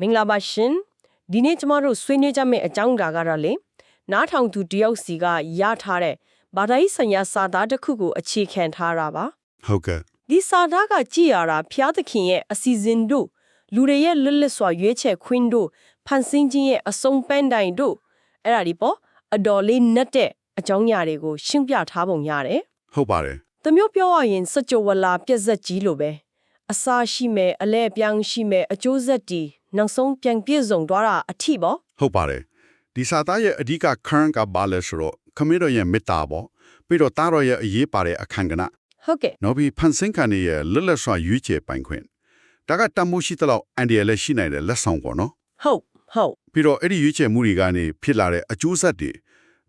မင်္ဂလာပါရှင်ဒီနေ့ကျမတို့ဆွေးနွေးကြမယ့်အကြောင်းအရာကတော့လေနားထောင်သူတယောက်စီကရထားတဲ့ဘာသာရေးဆိုင်ရာစာသားတစ်ခုကိုအခြေခံထားတာပါဟုတ်ကဲ့ဒီစာသားကကြည်ရတာဖျားသခင်ရဲ့အစီအစဉ်တို့လူတွေရဲ့လွတ်လပ်စွာရွေးချယ်ခွင့်တို့ဖန်ဆင်းခြင်းရဲ့အစုံပန်းတိုင်တို့အဲ့ဒါဒီပေါ့အတော်လေးနက်တဲ့အကြောင်းအရာတွေကိုရှင်းပြထားပုံရတယ်ဟုတ်ပါတယ်။တမျိုးပြောရရင်စကြဝဠာပြက်ဆက်ကြီးလိုပဲအစာရှိမယ်အလဲအပြောင်းရှိမယ်အကျိုးဆက်တီ နောက်ဆုံးပြန်ပြည့်စုံသွားတာအထိပေါ့ဟုတ်ပါတယ်ဒီစာသားရဲ့အဓိက current ကဘာလဲဆိုတော့ခမင်းတော်ရဲ့မေတ္တာပေါ့ပြီးတော့တားတော်ရဲ့အရေးပါတဲ့အခန်းကဏ္ဍဟုတ်ကဲ့နောက်ပြီးဖန်ဆင်းခံရဲ့လွတ်လပ်စွာရွေးချယ်ပိုင်ခွင့်ဒါကတန်မိုးရှိတဲ့လောက်အန်ဒီရလည်းရှိနိုင်တဲ့လက်ဆောင်ပေါ့နော်ဟုတ်ဟုတ်ပြီးတော့အဲ့ဒီရွေးချယ်မှုတွေကနေဖြစ်လာတဲ့အကျိုးဆက်တွေ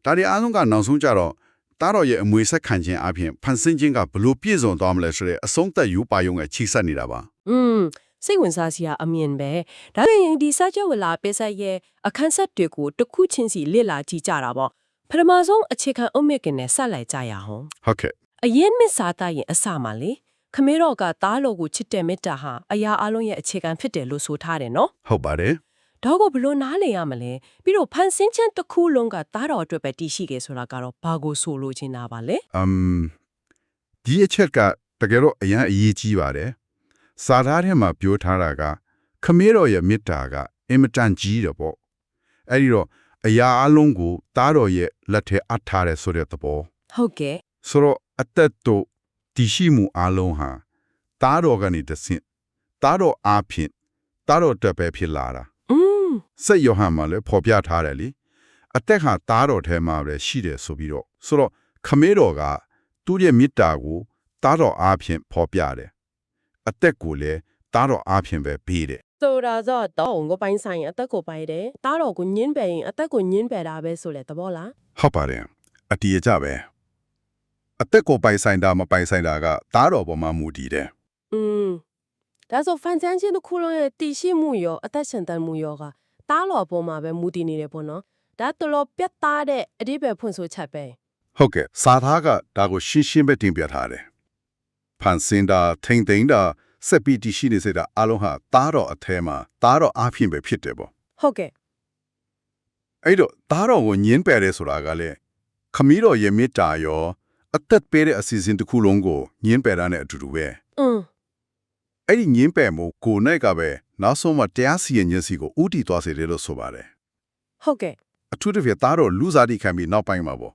ဒါတွေအားလုံးကနောက်ဆုံးကြတော့တားတော်ရဲ့အမွေဆက်ခံခြင်းအပြင်ဖန်ဆင်းခြင်းကဘလို့ပြည့်စုံသွားမလဲဆိုတဲ့အဆုံးသက်ယူပါယုံရဲ့ချိဆက်နေတာပါอืม စိတ်ဝင်စားစရာအမြင်ပဲဒါပေမဲ့ဒီစကြဝဠာပိဆက်ရဲ့အခန်းဆက်တွေကိုတစ်ခုချင်းစီလေ့လာကြည့်ကြတာပေါ့ပထမဆုံးအခြေခံအုတ်မြစ်ကနဲ့ဆက်လိုက်ကြရအောင်ဟုတ်ကဲ့အရင်မစ်စာသားရင်အစမှာလေခမေတော်ကသားတော်ကိုချစ်တဲ့မေတ္တာဟာအရာအလုံးရဲ့အခြေခံဖြစ်တယ်လို့ဆိုထားတယ်နော်ဟုတ်ပါတယ်တော့ကိုဘလို့နားလည်ရမလဲပြီးတော့ဖန်ဆင်းခြင်းတစ်ခုလုံးကသားတော်အတွက်ပဲတည်ရှိခဲ့ဆိုတာကတော့ဘာကိုဆိုလိုချင်တာပါလဲအမ်ဒီအချက်ကတကယ်တော့အရင်အရေးကြီးပါတယ် စာသားထဲမှာပြောထားတာကခမေးတော်ရဲ့မေတ္တာကအင်မတန်ကြီးတယ်ပေါ့အဲ့ဒီတော့အရာအလုံးကိုတားတော်ရဲ့လက်ထဲအပ်ထားတယ်ဆိုတဲ့သဘောဟုတ်ကဲ့ဆိုတော့အသက်တို့တည်ရှိမှုအလုံးဟာတားတော်ကနေတဆင့်တားတော်အားဖြင့်တားတော်တက်ပဲဖြစ်လာတာอืมစိတ်ယောဟန်မှာလည်းဖော်ပြထားတယ်လीအသက်ဟာတားတော်ထဲမှာပဲရှိတယ်ဆိုပြီးတော့ဆိုတော့ခမေးတော်ကသူ့ရဲ့မေတ္တာကိုတားတော်အားဖြင့်ဖော်ပြတယ် အသက်ကိုလည်းတားတော်အားဖြင့်ပဲပေးတယ်ဆိုတာတော့တော့ကိုပိုင်းဆိုင်ရင်အသက်ကိုပိုက်တယ်သားတော်ကိုညင်းပယ်ရင်အသက်ကိုညင်းပယ်တာပဲဆိုလေသဘောလားဟုတ်ပါတယ်အတီးအကြပဲအသက်ကိုပိုင်ဆိုင်တာမပိုင်ဆိုင်တာကတားတော်ပေါ်မှာမူတည်တယ်อืมဒါဆိုဖန်ဆန်းခြင်းတစ်ခုလုံးရဲ့တည်ရှိမှုရောအသက်ရှင်တန်မှုရောကသားတော်ပေါ်မှာပဲမူတည်နေတယ်ပေါ့နော်ဒါတော်တော်ပြတ်သားတဲ့အဓိပ္ပာယ်ဖွင့်ဆိုချက်ပဲဟုတ်ကဲ့စာသားကဒါကိုရှင်းရှင်းပဲတင်ပြထားတယ် ဖန်စင်တာထိန်သိမ်းတာစက်ပီတီရှိနေစေတာအလုံးဟာတားတော်အထဲမှာတားတော်အားဖြင့်ပဲဖြစ်တယ်ပေါ့ဟုတ်ကဲ့အဲ့တော့သားတော်ကိုညင်းပယ်တယ်ဆိုတာကလည်းခမီးတော်ရဲ့မေတ္တာရောအသက်ပေးတဲ့အစီအစဉ်တစ်ခုလုံးကိုညင်းပယ်တာနဲ့အတူတူပဲอืมအဲ့ဒီညင်းပယ်မှုကိုယ်နဲ့ကပဲနောက်ဆုံးမှတရားစီရင်ခြင်းစီကိုဥတီသွားစေတယ်လို့ဆိုပါတယ်ဟုတ်ကဲ့အထူးသဖြင့်သားတော်လူစားတိခံပြီးနောက်ပိုင်းမှာပေါ့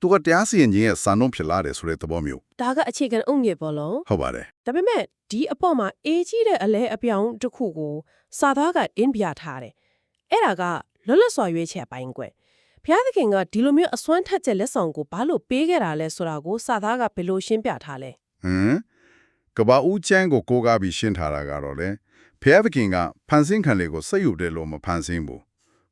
သူကတရားစီရင်ခြင်းရဲ့စံနှုန်းဖြစ်လာတယ်ဆိုတဲ့သဘောမျိုးဒါကအခြေခံအုံမြစ်ပေါ့လုံးဟုတ်ပါတယ်ဒါပေမဲ့ဒီအပေါ်မှာအေးကြီးတဲ့အလဲအပြောင်းတစ်ခုကိုစာသားကအင်းပြထားတယ်အဲ့ဒါကလွတ်လပ်စွာရွေးချယ်ပိုင်းကွယ်ဘုရားသခင်ကဒီလိုမျိုးအစွမ်းထက်တဲ့လက်ဆောင်ကိုဘာလို့ပေးခဲ့တာလဲဆိုတာကိုစာသားကဘယ်လိုရှင်းပြထားလဲဟမ်ကဘာဦးချမ်းကိုကိုးကားပြီးရှင်းထားတာကတော့လေဖျားသခင်ကဖန်ဆင်းခံလေးကိုစိတ်ယူတယ်လို့မဖန်ဆင်းဘူး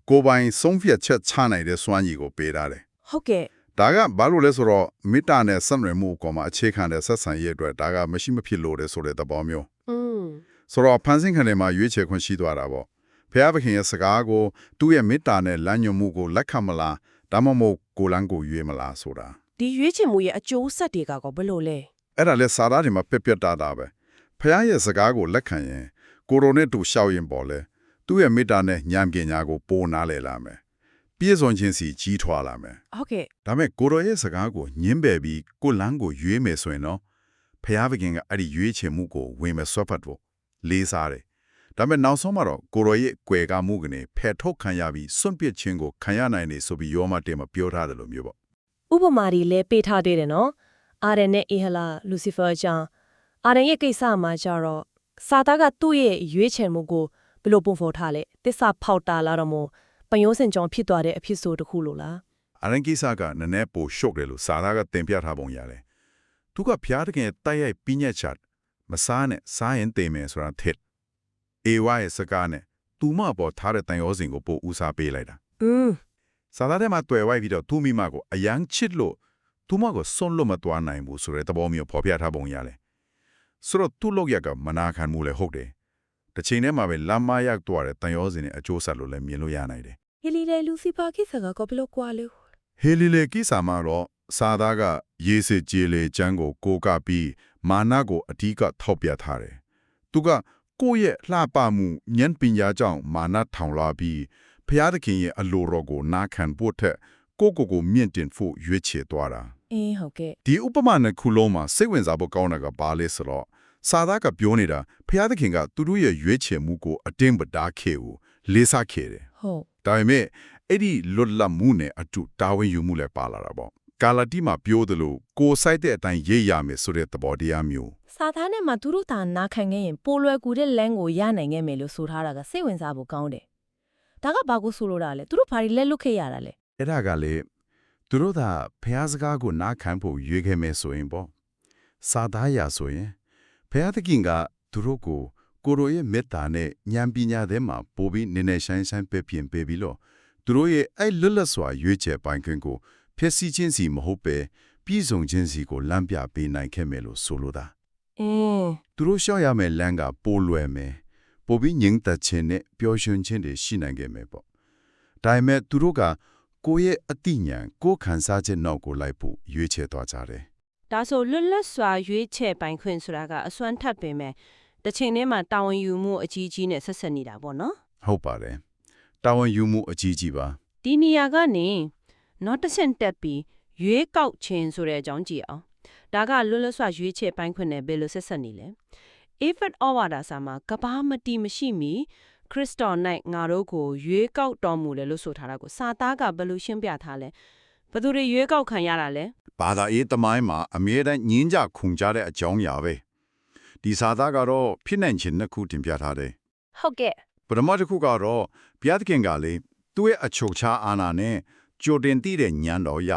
ကိုယ်ပိုင်ဆုံးဖြတ်ချက်ချနိုင်တဲ့စွမ်းရည်ကိုပေးထားတယ်ဟုတ်ကဲ့ ဒါကဘာလို့လဲဆိုတော့မေတ္တာနဲ့ဆက်နွယ်မှုကောမှာအခြေခံတဲ့ဆက်ဆံရေးအတွက်ဒါကမရှိမဖြစ်လို့တဲ့ဆိုတဲ့သဘောမျိုးอืมဆိုတော့ဖန်ဆင်းခံလေးမှာရွေးချယ်ခွင့်ရှိသွားတာပေါ့ဖျားသခင်ရဲ့စကားကိုသူ့ရဲ့မေတ္တာနဲ့လမ်းညွှန်မှုကိုလက်ခံမလားဒါမှမဟုတ်ကိုယ်လန်းကိုရွေးမလားဆိုတာဒီရွေးချယ်မှုရဲ့အကျိုးဆက်တွေကကောဘယ်လိုလဲအဲ့ဒါလဲစာသားတွေမှာပြက်ပြက်တာတာပဲဖះရဲ့စကားကိုလက်ခံရင်ကိုရိုနဲ့တူရှောက်ရင်ပေါ်လဲသူ့ရဲ့မေတ္တာနဲ့ညံပညာကိုပိုနားလဲလာမယ် ပြည့်စုံခြင်းစီကြီးထွားလာမယ်ဟုတ်ကဲ့ဒါမဲ့ကိုရိုရဲ့စကားကိုညင်းပယ်ပြီးကိုလန်းကိုရွေးမယ်ဆိုရင်တော့ဖះပခင်ကအဲ့ဒီရွေးချယ်မှုကိုဝင်မယ်ဆွတ်ဖတ်ဖို့လေးစားတယ်ဒါမဲ့နောက်ဆုံးမှာတော့ကိုရိုရဲ့ကွယ်ကားမှုကနေဖယ်ထုတ်ခံရပြီးစွန့်ပစ်ခြင်းကိုခံရနိုင်နေဆိုပြီးယောမတေမှာပြောထားတယ်လို့မျိုးပေါ့ဥပမာတွေလည်းပေးထားသေးတယ်နော်အာရန်နဲ့အေဟလာလူစီဖာကြောင့်အာရန်ရဲ့ကိစ္စမှာကျတော့စာသားကသူ့ရဲ့ရွေးချယ်မှုကိုဘယ်လိုပုံဖော်ထားလဲတစ္ဆာဖောက်တာလားတော့မို့ ပယုံးစင်ကြောင့်ဖြစ်သွားတဲ့အဖြစ်ဆိုတစ်ခုလို့လားအရင်ကိစ္စကနည်းနည်းပိုရှုပ်တယ်လို့စာသားကတင်ပြထားပုံရတယ်။သူကဖျားတကယ်တိုက်ရိုက်ပြညက်ချတ်မစားနဲ့စားရင်တေမယ်ဆိုတာထစ်။အေဝါရဲ့စကားနဲ့သူမပေါ်ထားတဲ့တန်ရောစင်ကိုပို့ဦးစားပေးလိုက်တာอืม။စာသားထဲမှာတွေ့ဝိုက်ပြီးတော့သူမိမကိုအယမ်းချစ်လို့သူမကိုစွန့်လို့မသွားနိုင်ဘူးဆိုတဲ့သဘောမျိုးဖော်ပြထားပုံရတယ်။ဆိုတော့သူ့လောက်ရကမနာခံမှုလည်းဟုတ်တယ်။တစ်ချိန်တည်းမှာပဲလမ်းမရောက်သွားတဲ့တန်ရောစင်နဲ့အကျိုးဆက်လို့လည်းမြင်လို့ရနိုင်တယ် ဟီလီလေလူစီဖာကိစ္စကကောဘယ်လိုကွာလဲဟေလီလေကိစာမှာတော့စာသားကရေးစစ်ကြေလေချမ်းကိုကိုကပြီးမာနကိုအဓိကထောက်ပြထားတယ်။သူကကိုယ့်ရဲ့လှပမှုဉာဏ်ပညာကြောင့်မာနထောင်လာပြီးဖျားသခင်ရဲ့အလိုတော်ကိုနာခံဖို့ထက်ကိုယ့်ကိုယ်ကိုမြင့်တင်ဖို့ရွေးချယ်သွားတာအင်းဟုတ်ကဲ့ဒီဥပမာနှစ်ခုလုံးမှာစိတ်ဝင်စားဖို့ကောင်းတာကဘာလဲဆိုတော့စာသားကပြောနေတာဖျားသခင်ကသူတို့ရဲ့ရွေးချယ်မှုကိုအတင်းပတားခဲ့ကိုလေးစားခဲ့တယ်ဟုတ် ဒါပေမဲ့အဲ့ဒီလွတ်လပ်မှုနဲ့အတူတာဝန်ယူမှုလည်းပါလာတာပေါ့ကာလာတီမှာပြောသလိုကိုယ်ဆိုင်တဲ့အတိုင်းရေးရမယ်ဆိုတဲ့သဘောတရားမျိုးစာသားနဲ့မှသူတို့သာနာခံခဲ့ရင်ပိုလွယ်ကူတဲ့လမ်းကိုရနိုင်ခဲ့မယ်လို့ဆိုထားတာကစိတ်ဝင်စားဖို့ကောင်းတယ်ဒါကဘာကိုဆိုလိုတာလဲသူတို့ဘာတွေလက်လွတ်ခဲ့ရတာလဲအဲ့ဒါကလေသူတို့သာဖះစကားကိုနားခံဖို့ရွေးခဲ့မယ်ဆိုရင်ပေါ့စာသားရဆိုရင်ဖះသခင်ကသူတို့ကို ကိုရိုရဲ့မေတ္တာနဲ့ဉာဏ်ပညာထဲမှာပို့ပြီးနည်းနည်းဆိုင်ဆိုင်ပဲပြင်ပေးပြီးလို့သူတို့ရဲ့အဲ့လွတ်လပ်စွာရွေးချယ်ပိုင်ခွင့်ကိုဖျက်ဆီးခြင်းစီမဟုတ်ပဲပြည်စုံခြင်းစီကိုလမ်းပြပေးနိုင်ခဲ့မယ်လို့ဆိုလိုတာအင်းသူတို့ရှောက်ရမယ့်လမ်းကပိုလွယ်မယ်ပိုပြီးငြိမ်သက်ခြင်းနဲ့ပျော်ရွှင်ခြင်းတွေရှိနိုင်ခဲ့မယ်ပေါ့ဒါပေမဲ့သူတို့ကကိုယ့်ရဲ့အတိညာဏ်ကိုယ်ခံစားချက်နောက်ကိုလိုက်ဖို့ရွေးချယ်သွားကြတယ်ဒါဆိုလွတ်လပ်စွာရွေးချယ်ပိုင်ခွင့်ဆိုတာကအစွမ်းထပ်ပင်မဲ့ တစ်ချိန်တည်းမှာတာဝန်ယူမှုအကြီးကြီးနဲ့ဆက်ဆက်နေတာပေါ့နော်ဟုတ်ပါတယ်တာဝန်ယူမှုအကြီးကြီးပါဒီနေရာကနေနောက်တစ်ဆင့်တက်ပြီးရွေးကောက်ခြင်းဆိုတဲ့အကြောင်းကြည့်အောင်ဒါကလွတ်လပ်စွာရွေးချယ်ပိုင်ခွင့်နဲ့ဘယ်လိုဆက်ဆက်နေလဲအေဖတ်ဩဝါဒစာမှာကဘာမတီမရှိမီခရစ်တော်၌ငါတို့ကိုရွေးကောက်တော်မူတယ်လို့ဆိုထားတာကိုစာသားကဘယ်လိုရှင်းပြထားလဲဘယ်သူတွေရွေးကောက်ခံရတာလဲဘာသာရေးတမိုင်းမှာအမြဲတမ်းညင်းကြခုန်ကြတဲ့အကြောင်းအရာပဲ ဒီစာသားကတော့ဖြစ်နိုင်ခြင်းနှစ်ခုတင်ပြထားတယ်ဟုတ်ကဲ့ပထမတစ်ခုကတော့ဘုရားသခင်ကလေသူ့ရဲ့အချုပ်ချာအာဏာနဲ့ကြိုတင်တည်တဲ့ညံတော်ရ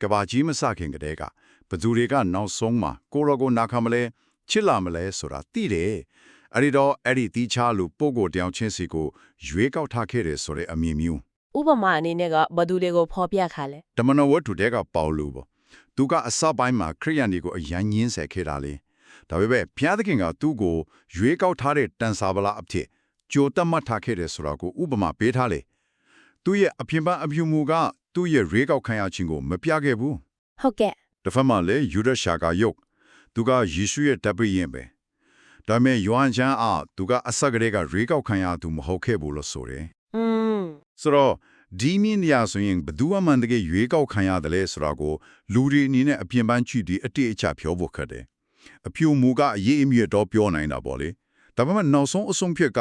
ကဘာကြီးမစခင်ကတည်းကဘသူတွေကနောက်ဆုံးမှာကိုရောကိုနာခံမလဲချစ်လာမလဲဆိုတာသိတယ်အဲ့ဒီတော့အဲ့ဒီတီးချလူပို့ကိုတယောက်ချင်းစီကိုရွေးကောက်ထားခဲ့တယ်ဆိုတဲ့အမြင်မျိုးဥပမာအနေနဲ့ကဘယ်သူတွေကိုဖော်ပြခါလဲဓမ္မနဝတ္ထုတဲကပေါလူပေါ့သူကအစပိုင်းမှာခရိယန်တွေကိုအယမ်းညင်းဆဲခဲ့တာလေ ဒါပေမဲ့ဘုရားသခင်ကသူ့ကိုရွေးကောက်ထားတဲ့တန်စာပလာအဖြစ်ကြိုတက်မှတ်ထားခဲ့တယ်ဆိုတာကိုဥပမာပေးထားလေသူ့ရဲ့အပြင်ပန်းအဖြူမူကသူ့ရဲ့ရွေးကောက်ခံရခြင်းကိုမပြခဲ့ဘူးဟုတ်ကဲ့တစ်ဖက်မှာလည်းယူဒရှာကယုတ်သူကယေရှုရဲ့တပ်ပြရင်ပဲဒါပေမဲ့ယောဟန်ချမ်းအားသူကအဆက်ကလေးကရွေးကောက်ခံရသူမဟုတ်ခဲ့ဘူးလို့ဆိုတယ်อืมဆိုတော့ဒီမြင့်နေရဆိုရင်ဘယ်သူမှန်တကယ်ရွေးကောက်ခံရတယ်လဲဆိုတာကိုလူတွေအနေနဲ့အပြင်ပန်းကြည့်ပြီးအတိအကျပြောဖို့ခက်တယ်။ အဖြူမူကအရေးအမြစ်တော့ပြောနိုင်တာပေါ့လေ။ဒါပေမဲ့နောက်ဆုံးအဆုံးဖြတ်က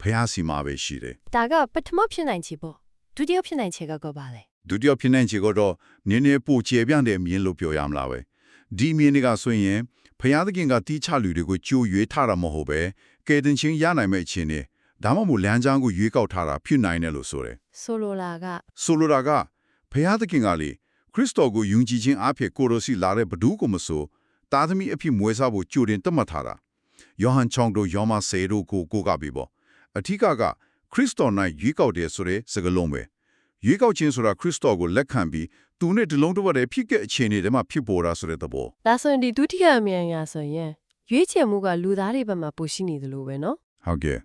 ဖះစီမှာပဲရှိတယ်ဒါကပထမဖြစ်နိုင်ချေပေါ့ဒုတိယဖြစ်နိုင်ချေကကဘာလဲ။ဒုတိယဖြစ်နိုင်ချေကတော့နည်းနည်းပိုကျေပြန့်တဲ့မြင်လို့ပြောရမလားပဲ။ဒီမြင်တွေကဆိုရင်ဖះသခင်ကတီးချလူတွေကိုကြိုရွေးထားတာမဟုတ်ပဲကဲတင်ချင်းရနိုင်မဲ့အခြေအနေဒါမှမဟုတ်လမ်းကြောင်းကိုရွေးကောက်ထားတာဖြစ်နိုင်တယ်လို့ဆိုတယ်ဆိုလိုလာကဆိုလိုတာကဖျားသခင်ကလေခရစ်တော်ကိုယုံကြည်ခြင်းအဖြစ်ကိုရိုစီလာတဲ့ဘဒူးကိုမဆို တားသမီးအဖြစ်မွေးစားဖို့ကြိုတင်သတ်မှတ်ထားတာယောဟန်ချောင်းတို့ယောမဆေတို့ကိုကိုကပြီပေါ့အထက်ကကခရစ်တော်၌ရွေးကောက်တယ်ဆိုတဲ့စကားလုံးပဲရွေးကောက်ခြင်းဆိုတာခရစ်တော်ကိုလက်ခံပြီးသူနဲ့တလုံးတစ်ဝက်တည်းဖြစ်ခဲ့အခြေအနေတည်းမှာဖြစ်ပေါ်တာဆိုတဲ့သဘောဒါဆိုရင်ဒီဒုတိယအမြန်ကဆိုရင်ရွေးချယ်မှုကလူသားတွေဘက်မှာပိုရှိနေတယ်လို့ပဲနော်ဟုတ်ကဲ့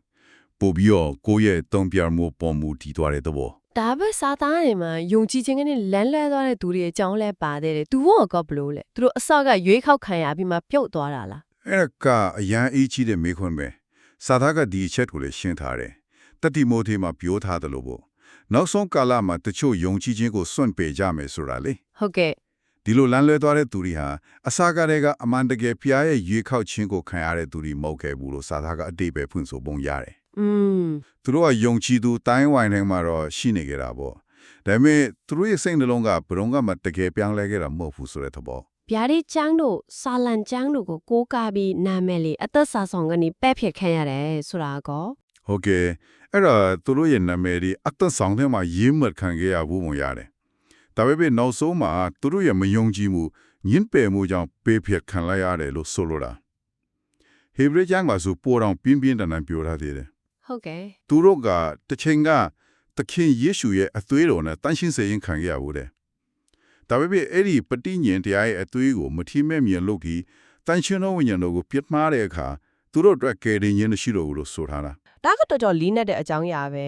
ပို့ပြီးတော့ကိုယ့်ရဲ့တုံ့ပြန်မှုပုံမူတည်သွားတဲ့သဘော ဒါပဲစာသားတွေမှာယုံကြည်ခြင်းကနေလန်းလဲသွားတဲ့သူတွေအကြောင်းလဲပါတယ်တဲ့သူတို့ကဘလို့လဲသူတို့အစကရွေးခောက်ခံရပြီးမှပြုတ်သွားတာလားအဲ့ဒါကအရန်အေးကြီးတဲ့မေခွန်းပဲစာသားကဒီအချက်ကိုလည်းရှင်းထားတယ်တတိမိုသေမှာပြောထားတယ်လို့ပေါ့နောက်ဆုံးကာလမှာတချို့ယုံကြည်ခြင်းကိုစွန့်ပယ်ကြမယ်ဆိုတာလေဟုတ်ကဲ့ဒီလိုလမ်းလွဲသွားတဲ့သူတွေဟာအစာကတည်းကအမှန်တကယ်ဖျားရဲ့ရွေးခောက်ခြင်းကိုခံရတဲ့သူတွေမဟုတ်ခဲ့ဘူးလို့စာသားကအတိတ်ပဲဖွင့်ဆိုပုံရတယ် อืมသူတို့ကယုံကြည်သူတိုင်းဝိုင်းထဲမှာတော့ရှိနေကြတာပေါ့ဒါပေမဲ့သူတို့ရဲ့စိတ်နှလုံးကဘယ်တော့မှတကယ်ပြောင်းလဲခဲ့တာမဟုတ်ဘူးဆိုတဲ့သဘောဗျာဒီကျန်းတို့စာလန်ကျန်းတို့ကိုကိုးကားပြီးနာမည်လေးအသက်စာဆောင်ကနေပဲ့ဖြစ်ခံရတယ်ဆိုတာကောဟုတ်ကဲ့အဲ့ဒါသူတို့ရဲ့နာမည်ဒီအသက်ဆောင်ထဲမှာရေးမှတ်ခံခဲ့ရဘူးမရတယ်ဒါပေမဲ့နောက်ဆုံးမှာသူတို့ရဲ့မယုံကြည်မှုညှင်းပယ်မှုကြောင့်ပေးဖြစ်ခံလိုက်ရတယ်လို့ဆိုလိုတာဟေဘရဲကျမ်းမှာဆိုပေါ်အောင်ပြင်းပြင်းထန်ထန်ပြောထားသေးတယ် ဟုတ်ကဲ့သူတို့ကတစ်ချိန်ကသခင်ယေရှုရဲ့အသွေးတော်နဲ့တန်ရှင်းစေရင်ခံခဲ့ရဘူးတဲ့ဒါပေမဲ့အဲ့ဒီပဋိညာဉ်တရားရဲ့အသွေးကိုမထီမဲ့မြင်လို့ကြီးတန်ရှင်းသောဝိညာဉ်တော်ကိုပြစ်မှားတဲ့အခါသူတို့အတွက်ကယ်တင်ခြင်းမရှိတော့ဘူးလို့ဆိုထားတာဒါကတော်တော်လေးနက်တဲ့အကြောင်းအရာပဲ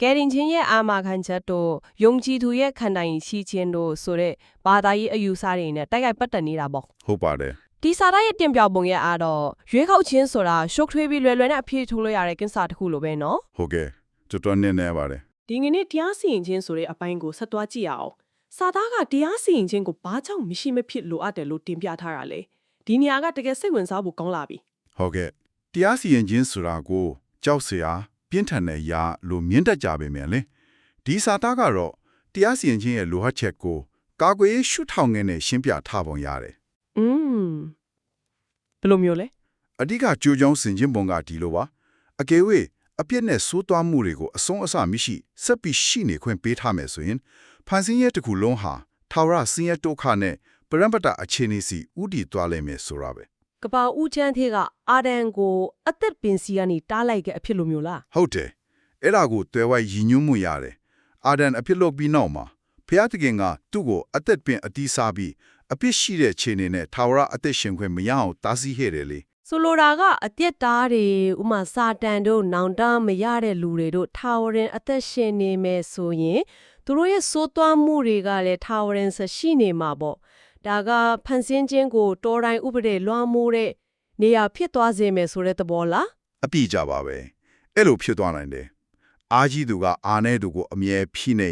ကယ်တင်ချင်းရဲ့အာမခံချက်တို့ယုံကြည်သူရဲ့ခန္ဓာရင်ရှိခြင်းတို့ဆိုတဲ့ဘာသာရေးအယူဆတွေနဲ့တိုက်ရိုက်ပတ်သက်နေတာပေါ့ဟုတ်ပါတယ် ဒီစာသားရဲ့တင်ပြပုံရဲ့အားတော့ရွေးကောက်ခြင်းဆိုတာရှုပ်ထွေးပြီးလွယ်လွယ်နဲ့အပြေထိုးလို့ရတဲ့ကိစ္စတစ်ခုလိုပဲနော်ဟုတ်ကဲ့ကျွန်တော်နည်းနည်းပါတယ်ဒီငနေ့တရားစီရင်ခြင်းဆိုတဲ့အပိုင်းကိုဆက်သွားကြည့်ရအောင်စာသားကတရားစီရင်ခြင်းကိုဘာကြောင့်မရှိမဖြစ်လိုအပ်တယ်လို့တင်ပြထားတာလဲဒီနေရာကတကယ်စိတ်ဝင်စားဖို့ကောင်းလာပြီဟုတ်ကဲ့တရားစီရင်ခြင်းဆိုတာကိုကြောက်စရာပြင်းထန်တဲ့ရာလို့မြင်တတ်ကြပေမဲ့လေဒီစာသားကတော့တရားစီရင်ခြင်းရဲ့လိုဟတ်ချက်ကိုကာကွယ်ရေးရှုထောင်ငယ်နဲ့ရှင်းပြထားပုံရတယ် อืมဘယ်လိုမျိုးလဲအဓိကကြိုးကြောင်းစင်ခြင်းပုံကဒီလိုပါအကယ်၍အပြစ်နဲ့စိုးသွားမှုတွေကိုအဆုံးအစမရှိစက်ပြီးရှိနေခွင့်ပေးထားမယ်ဆိုရင်ဖန်ဆင်းရဲတစ်ခုလုံးဟာထာဝရစင်ရဲဒုက္ခနဲ့ပရမပတအခြေအနေစီဥတည်သွားလိမ့်မယ်ဆိုတာပဲကပောင်ဦးချမ်းသေးကအာဒန်ကိုအသက်ပင်စီကနေတားလိုက်တဲ့အဖြစ်လိုမျိုးလားဟုတ်တယ်အဲ့ဒါကိုတွဲဝိုက်ရည်ညွှန်းမှုရတယ်အာဒန်အဖြစ်လုပ်ပြီးနောက်မှာဖျားတခင်ကသူ့ကိုအသက်ပင်အတီးစားပြီး အပြစ်ရှိတဲ့ခြေအနေနဲ့ထာဝရအသက်ရှင်ခွင့်မရအောင်တားဆီးခဲ့တယ်လေဆိုလိုတာကအပြစ်သားတွေဥမာစာတန်တို့နောင်တမရတဲ့လူတွေတို့ထာဝရင်အသက်ရှင်နေမယ်ဆိုရင်သူတို့ရဲ့စိုးသွမ်းမှုတွေကလည်းထာဝရင်ဆက်ရှိနေမှာပေါ့ဒါကဖန်ဆင်းခြင်းကိုတော်တိုင်းဥပဒေလွှမ်းမိုးတဲ့နေရာဖြစ်သွားစေမယ်ဆိုတဲ့သဘောလားအပြစ်ကြပါပဲအဲ့လိုဖြစ်သွားနိုင်တယ်အာကြီးသူကအာနဲ့သူကိုအမြဲဖိနေ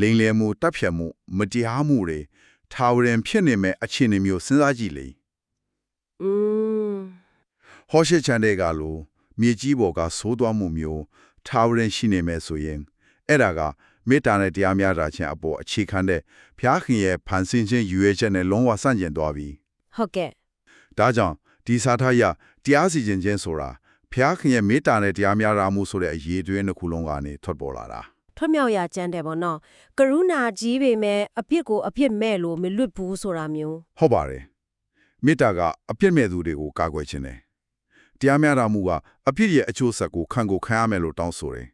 လိန်လယ်မှုတပ်ဖြတ်မှုမတရားမှုတွေ ထာဝရင်ဖြစ်နေမဲ့အခြေအနေမျိုးစဉ်းစားကြည့်လေอืมဟောရှိချန်တဲ့ကလိုမြေကြီးပေါ်ကသိုးသွားမှုမျိုးထာဝရင်ရှိနေမဲ့ဆိုရင်အဲ့ဒါကမေတ္တာနဲ့တရားများတာချင်းအပေါ်အခြေခံတဲ့ဘုရားခင်ရဲ့ဖန်ဆင်းခြင်းရွေးချက်နဲ့လုံးဝဆန့်ကျင်သွားပြီဟုတ်ကဲ့ဒါကြောင့်ဒီစာထားရတရားစီရင်ခြင်းဆိုတာဘုရားခင်ရဲ့မေတ္တာနဲ့တရားများတာမှုဆိုတဲ့အရေးတွင်းတစ်ခုလုံးကနေထွက်ပေါ်လာတာ ထွတ်မြောက်ရကြမ်းတယ်ပေါ့နော်ကရုဏာကြီးပေမဲ့အပြစ်ကိုအပြစ်မဲ့လို့မလွတ်ဘူးဆိုတာမျိုးဟုတ်ပါတယ်မေတ္တာကအပြစ်မဲ့သူတွေကိုကာကွယ်ခြင်းတယ်တရားများတာမှုကအပြစ်ရဲ့အကျိုးဆက်ကိုခံကိုခံရမယ်လို့တောင်းဆိုတယ်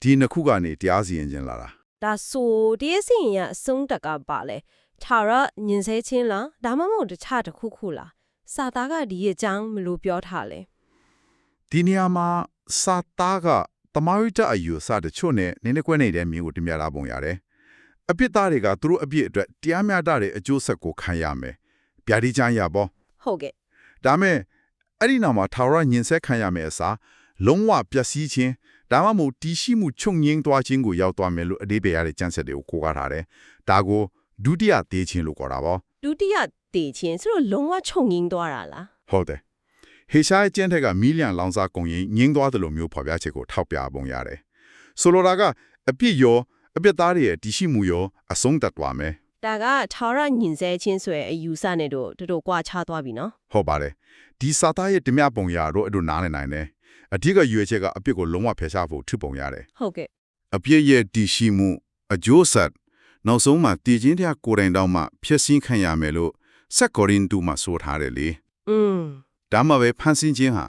ဒီနှစ်ခုကနေတရားစီရင်ခြင်းလာတာဒါဆိုတရားစီရင်ရအဆုံးတက်ကပါလဲထာရညင်ဆဲချင်းလားဒါမှမဟုတ်တခြားတစ်ခုခုလားစာသားကဒီရဲ့အကြောင်းမလို့ပြောထားလဲဒီနေရာမှာစာသားက တမာရိတအယူစတချို့နဲ့နင်းနေကွဲနေတဲ့မြင်ကိုတင်ပြလာပုံရတယ်အပြစ်သားတွေကသူတို့အပြစ်အတွက်တရားမျှတတဲ့အကျိုးဆက်ကိုခံရမယ်ဗျာဒီချမ်းရပါဟုတ်ကဲ့ဒါမဲ့အဲ့ဒီနောက်မှာထာဝရညင်ဆက်ခံရမယ်အစားလုံးဝပျက်စီးခြင်းဒါမှမဟုတ်တီးရှိမှုချုပ်ငင်းသွားခြင်းကိုရောက်သွားမယ်လို့အဓိပ္ပာယ်ရတဲ့ကျမ်းဆက်တွေကိုကိုးကားထားတယ်။ဒါကိုဒုတိယသေးခြင်းလို့ခေါ်တာပေါ့ဒုတိယတည်ချင်းဆိုတော့လုံးဝခြုံငင်းသွားတာလား။ဟုတ်တယ်။ ဟေရှားရဲ့ကျမ်းထက်ကမီလီယံလောင်စာကုန်ရင်ငင်းသွားတယ်လို့မျိုးဖော်ပြချက်ကိုထောက်ပြပုံရတယ်။ဆိုလိုတာကအပြစ်ရောအပြစ်သားတွေရဲ့တီးရှိမှုရောအဆုံးသတ်သွားမယ်ဒါကထာရညင်ဆဲချင်းဆိုရဲ့အယူဆနဲ့တို့တို့ကွာခြားသွားပြီနော်။ဟုတ်ပါတယ်။ဒီစာသားရဲ့ဓမြပုံရတော့အဲ့လိုနားနေနိုင်တယ်။အဓိကရွေချက်ကအပြစ်ကိုလုံးဝဖယ်ရှားဖို့ထုပုံရတယ်ဟုတ်ကဲ့အပြစ်ရဲ့တည်ရှိမှုအကျိုးဆက်နောက်ဆုံးမှာတည်ခြင်းတရားကိုယ်တိုင်တောင်မှဖြစ်စင်းခံရမယ်လို့ဆက်ကောရင်တူမှာဆိုထားတယ်လေอืม ဒါမှပဲဖန်ဆင်းခြင်းဟာ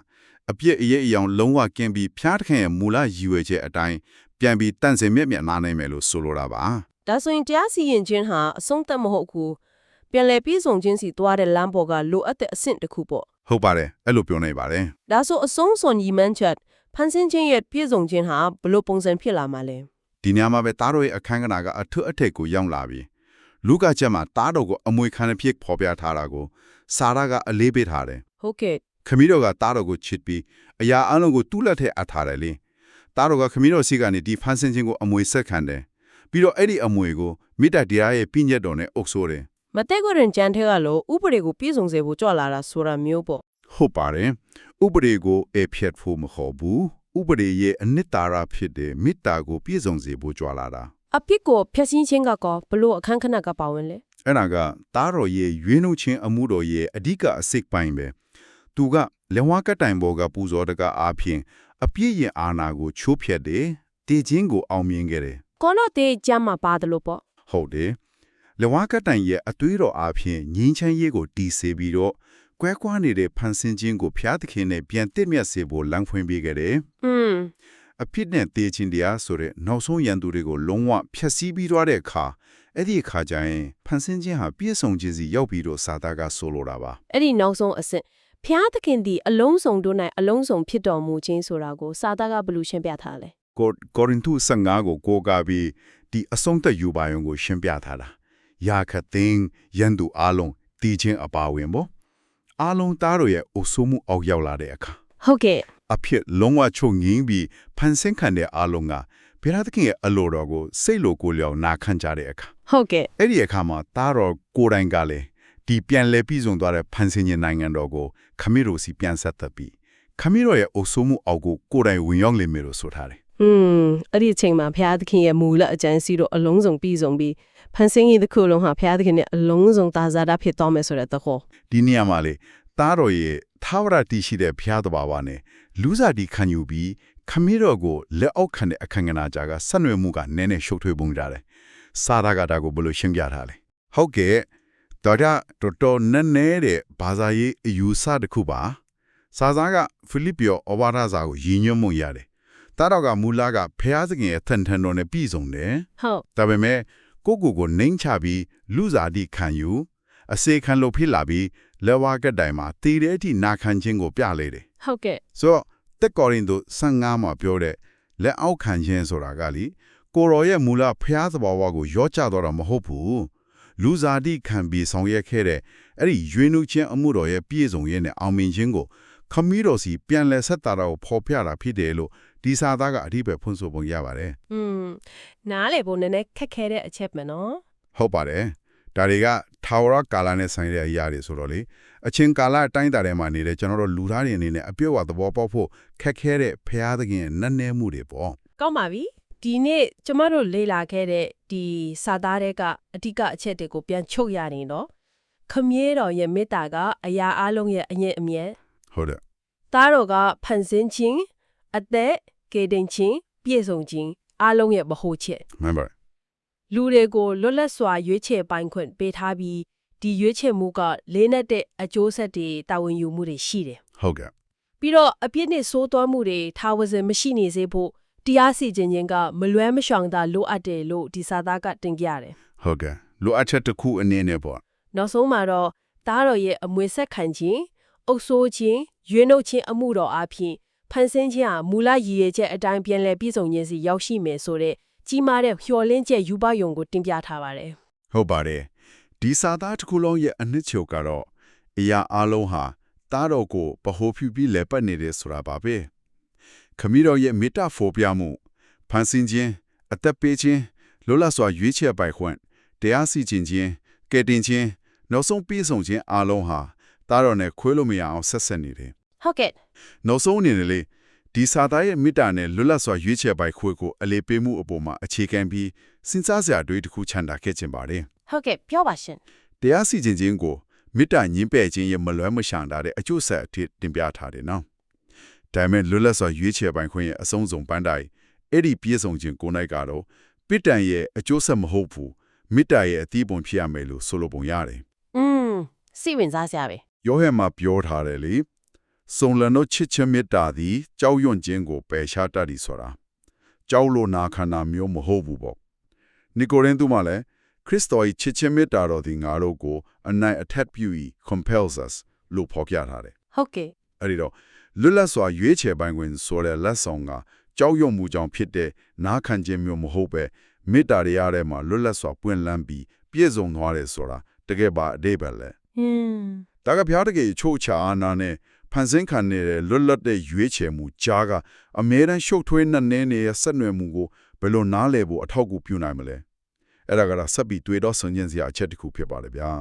အပြစ်အရေးအယောင်လုံးဝကင်းပြီးဖျားတခင်ရဲ့မူလရည်ရွယ်ချက်အတိုင်းပြန်ပြီးတန့်စင်မြက်မြက်နားနိုင်မယ်လို့ဆိုလိုတာပါဒါဆိုရင်တရားစီရင်ခြင်းဟာအဆုံးသတ်မဟုတ်ဘူးပြန်လည်ပြည်စုံခြင်းစီသွားတဲ့လမ်းပေါ်ကလိုအပ်တဲ့အဆင့်တစ်ခုပေါ့ဟုတ်ပါတယ်အဲ့လိုပြောနေပါတယ်ဒါဆိုအဆုံးစွန်ညီမန်းချက်ဖန်ဆင်းခြင်းရဲ့ပြည်စုံခြင်းဟာဘယ်လိုပုံစံဖြစ်လာမှာလဲဒီညမှာပဲတားတော်ရဲ့အခန်းကဏ္ဍကအထွတ်အထိပ်ကိုရောက်လာပြီလူကချက်မှာတားတော်ကိုအမွေခံတဲ့ဖြစ်ဖော်ပြထားတာကိုစာရကအလေးပေးထားတယ် ဟုတ်ကဲ့ခမီးတော်ကတားတော်ကိုချစ်ပြီးအရာအလုံးကိုတူးလက်ထဲအပ်ထားတယ်လေတားတော်ကခမီးတော်စီကနေဒီဖန်ဆင်းခြင်းကိုအမွေဆက်ခံတယ်ပြီးတော့အဲ့ဒီအမွေကိုမိတ္တတရားရဲ့ပြည့်ညတ်တော်နဲ့အုပ်ဆိုးတယ်မတဲ့ကိုရင်ကြံထဲကလို့ဥပဒေကိုပြည်စုံစေဖို့ကြွလာတာဆိုတာမျိုးပေါ့ဟုတ်ပါတယ်ဥပဒေကိုအဖြတ်ဖို့မဟုတ်ဘူးဥပဒေရဲ့အနှစ်သာရဖြစ်တဲ့မေတ္တာကိုပြည့်စုံစေဖို့ကြွလာတာအဖြစ်ကိုဖျက်ဆီးခြင်းကကောဘလို့အခန်းခဏကပါဝင်လဲအဲ့ဒါကတားတော်ရဲ့ရွေးနှုတ်ခြင်းအမှုတော်ရဲ့အဓိကအစိတ်ပိုင်းပဲ သူကလက်ဝါးကတိုင်ပေါ်ကပူဇော်တကအားဖြင့်အပြည့်ရဲ့အာနာကိုချိုးဖျက်တယ်တည်ခြင်းကိုအောင်မြင်ခဲ့တယ်ကောတော့တဲ့ကြမ်းမှာပါတယ်လို့ပေါ့ဟုတ်တယ်လက်ဝါးကတိုင်ရဲ့အသွေးတော်အားဖြင့်ငင်းချမ်းရေးကိုတီးစေပြီးတော့ကွဲကွာနေတဲ့ဖန်ဆင်းခြင်းကိုဖျားသခင်နဲ့ပြန်တည့်မြတ်စေဖို့လမ်းဖွင့်ပေးခဲ့တယ်อืมအဖြစ်နဲ့တည်ခြင်းတရားဆိုတဲ့နောက်ဆုံးရန်သူတွေကိုလုံးဝဖျက်ဆီးပြီးသွားတဲ့အခါအဲ့ဒီအခါကျရင်ဖန်ဆင်းခြင်းဟာပြည့်စုံခြင်းစီရောက်ပြီးတော့စာသားကဆိုလိုတာပါအဲ့ဒီနောက်ဆုံးအဆင့် ဖျားသခင်ဒီအလုံးစုံတို့၌အလုံးစုံဖြစ်တော်မူခြင်းဆိုတာကိုစာသားကဘယ်လိုရှင်းပြထားလဲကိုကိုရင်တု15ကိုကိုးကားပြီးဒီအဆုံးသက်ယူပါယုံကို ရှင်းပြထားတာယာခသင်းရန်သူအလုံးတည်ခြင်းအပါဝင်ပေါ့အားလုံးသားတို့ရဲ့အုပ်စိုးမှုအောက်ရောက်လာတဲ့အခါဟုတ်ကဲ့အဖြစ်လုံးဝချုပ်ငင်းပြီးဖန်ဆင်းခံတဲ့အားလုံးကဘုရားသခင်ရဲ့အလိုတော်ကိုစိတ်လိုကိုယ်လျောက်နာခံကြတဲ့အခါဟုတ်ကဲ့အဲ့ဒီအခါမှာသားတော်ကိုယ်တိုင်ကလည်း ဒီပြန်လဲပြီးဆုံးသွားတဲ့ဖန်ဆင်းခြင်းနိုင်ငံတော်ကိုခမည်းတော်စီပြန်ဆက်သက်ပြီးခမည်းတော်ရဲ့အုပ်စိုးမှုအောက်ကိုကိုယ်တိုင်ဝင်ရောက်လိမ့်မယ်လို့ဆိုထားတယ်อืมအဲ့ဒီအချိန်မှာဘုရားသခင်ရဲ့မူလအကြံစီတို့အလုံးစုံပြီးဆုံးပြီးဖန်ဆင်းရေးတစ်ခုလုံးဟာဘုရားသခင်ရဲ့အလုံးစုံသာဇာတာဖြစ်သွားမယ်ဆိုတဲ့သဘောဒီနေရာမှာလေသားတော်ရဲ့သာဝရတည်ရှိတဲ့ဘုရားတဘာဝနဲ့လူစားတီခံယူပြီးခမည်းတော်ကိုလက်အောက်ခံတဲ့အခန့်ကဏ္ဍကြားကဆက်နွယ်မှုကနည်းနည်းရှုပ်ထွေးပုံကြတယ်စာရကတာကိုဘယ်လိုရှင်းပြထားလဲဟုတ်ကဲ့ တော်တာတော်တော်နည်းနည်းတဲ့ဘာသာရေးအယူဆတစ်ခုပါစာသားကဖိလိပ္ပိယောဩဝါဒစာကိုရည်ညွှန်းမှုရတယ်တာတော်ကမူလကဖျားသခင်ရဲ့ထန်ထန်တော်နဲ့ပြည်စုံတယ်ဟုတ်ဒါပေမဲ့ကိုကိုကိုနှိမ့်ချပြီးလူစားတိခံယူအစေခံလို့ဖြစ်လာပြီးလက်ဝါးကတိုင်မှာတည်တဲ့အထိနာခံခြင်းကိုပြလေတယ်ဟုတ်ကဲ့ဆိုတော့တက်ကောရင်တို့15မှာပြောတဲ့လက်အောက်ခံခြင်းဆိုတာကလေကိုရောရဲ့မူလဖျားသဘာဝကိုရောချတော့တာမဟုတ်ဘူး လူစားတိခံပြီးဆောင်ရွက်ခဲ့တဲ့အဲ့ဒီရွေးနှုချင်းအမှုတော်ရဲ့ပြည့်စုံရဲ့နဲ့အောင်မြင်ခြင်းကိုခမီးတော်စီပြန်လဲဆက်တာတော့ဖော်ပြတာဖြစ်တယ်လို့ဒီစာသားကအဓိပ္ပာယ်ဖွင့်ဆိုပုံရပါတယ်อืมနားလေဖို့နည်းနည်းခက်ခဲတဲ့အချက်ပဲနော်ဟုတ်ပါတယ်ဒါတွေကထာဝရကာလနဲ့ဆိုင်တဲ့အရာတွေဆိုတော့လေအချင်းကာလအတိုင်းတာထဲမှာနေတဲ့ကျွန်တော်တို့လူသားတွေအနေနဲ့အပြည့်အဝသဘောပေါက်ဖို့ခက်ခဲတဲ့ဖရာသခင်ရဲ့နက်နဲမှုတွေပေါ့ကောင်းပါပြီ ဒီနေ့ကျမတို့လေ့လာခဲ့တဲ့ဒီစာသားတွေကအဓိကအချက်တွေကိုပြန်ချုပ်ရနေတော့ခမည်းတော်ရဲ့မေတ္တာကအရာအလုံးရဲ့အငြင်းအမြဲဟုတ်တယ်သားတော်ကဖန်ဆင်းခြင်းအသက်ကေတင်ခြင်းပြည့်စုံခြင်းအလုံးရဲ့ဗဟိုချက်မှန်ပါလူတွေကိုလွတ်လပ်စွာရွေးချယ်ပိုင်ခွင့်ပေးထားပြီးဒီရွေးချယ်မှုကလေးနက်တဲ့အကျိုးဆက်တွေတာဝန်ယူမှုတွေရှိတယ်ဟုတ်ကဲ့ပြီးတော့အပြစ်နဲ့စိုးသွမ်းမှုတွေထာဝစဉ်မရှိနေစေဖို့ တရားစီရင်ခြင်းကမလွဲမရှောင်သာလိုအပ်တယ်လို့ဒီစာသားကတင်ပြရတယ်ဟုတ်ကဲ့လိုအပ်ချက်တစ်ခုအနေနဲ့ပေါ့။နောက်ဆုံးမှာတော့သားတော်ရဲ့အမွေဆက်ခံခြင်းအုပ်ဆိုးခြင်းရွေးနှုတ်ခြင်းအမှုတော်အပြင်ဖန်ဆင်းခြင်းဟာမူလရည်ရွယ်ချက်အတိုင်းပြန်လည်ပြည့်စုံခြင်းစီရောက်ရှိမယ်ဆိုတဲ့ကြီးမားတဲ့မျှော်လင့်ချက်ယူပယုံကိုတင်ပြထားပါတယ်ဟုတ်ပါတယ်ဒီစာသားတစ်ခုလုံးရဲ့အနှစ်ချုပ်ကတော့အရာအလုံးဟာတားတော်ကိုပဟိုဖြူပြီးလဲပတ်နေတယ်ဆိုတာပါပဲ ခမီးတော်ရဲ့မေတ္တာဖော်ပြမှုဖန်ဆင်းခြင်းအသက်ပေးခြင်းလောလတ်စွာရွေးချယ်ပိုင်ခွင့်တရားစီရင်ခြင်းကယ်တင်ခြင်းနောက်ဆုံးပြီးဆုံးခြင်းအလုံးဟာတားတော်နဲ့ခွဲလို့မရအောင်ဆက်ဆက်နေတယ်။ဟုတ်ကဲ့နောက်ဆုံးအနေနဲ့လေဒီစာသားရဲ့မေတ္တာနဲ့လွတ်လပ်စွာရွေးချယ်ပိုင်ခွင့်ကိုအလေးပေးမှုအပေါ်မှာအခြေခံပြီးစဉ်းစားစရာတွေတစ်ခုချန်တာခဲ့ခြင်းပါတယ်ဟုတ်ကဲ့ပြောပါရှင်တရားစီရင်ခြင်းကိုမေတ္တာညှင်းပယ်ခြင်းရဲ့မလွဲမရှောင်တာတဲ့အကျိုးဆက်အဖြစ်တင်ပြထားတယ်နော်။ ဒါပေမဲ့လွတ်လပ်စွာရွေးချယ်ပိုင်ခွင့်ရဲ့အဆုံးစုံပန်းတိုင်အဲ့ဒီပြည့်စုံခြင်းကိုယ်၌ကတော့ပိတံရဲ့အကျိုးဆက်မဟုတ်ဘူးမေတ္တာရဲ့အသီးပုံဖြစ်ရမယ်လို့ဆိုလိုပုံရတယ်။อืมစိတ်ဝင်စားစရာပဲ။ယောဟန်မှာပြောထားတယ်လေ။စုံလန်တို့ချစ်ချင်းမေတ္တာသည်ကြောက်ရွံ့ခြင်းကိုပယ်ရှားတတ်သည်ဆိုတာ။ကြောက်လို့နာခန္ဓာမျိုးမဟုတ်ဘူးပေါ့။နီကိုရင်သူမှလည်းခရစ်တော်၏ချစ်ချင်းမေတ္တာတော်သည်ငါတို့ကိုအနိုင်အထက်ပြု၏ compels us လို့ဖော်ပြထားတယ်။ဟုတ်ကဲ့။အဲဒီတော့ လွတ်လပ်စွာရွေးချယ်ပိုင်ခွင့်ဆိုတဲ့လက်ဆောင်ကကြောက်ရွံ့မှုကြောင့်ဖြစ်တဲ့နာခံခြင်းမျိုးမဟုတ်ပဲမေတ္တာတရားထဲမှာလွတ်လပ်စွာပွင့်လန်းပြီးပြည့်စုံသွားတယ်ဆိုတာတကယ်ပါအဓိပ္ပာယ်လဲ။อืมဒါကဘုရားတကယ်ချို့ချအာနာနဲ့ဖန်ဆင်းခံနေတဲ့လွတ်လပ်တဲ့ရွေးချယ်မှုကြားကအမြဲတမ်းရှုပ်ထွေးနှက်နေနေတဲ့ဆက်နွယ်မှုကိုဘယ်လိုနားလည်ဖို့အထောက်အကူပြုနိုင်မလဲအဲ့ဒါကတော့ဆက်ပြီးတွေးတော့ဆင်ခြင်စရာအချက်တစ်ခုဖြစ်ပါတယ်ဗျာ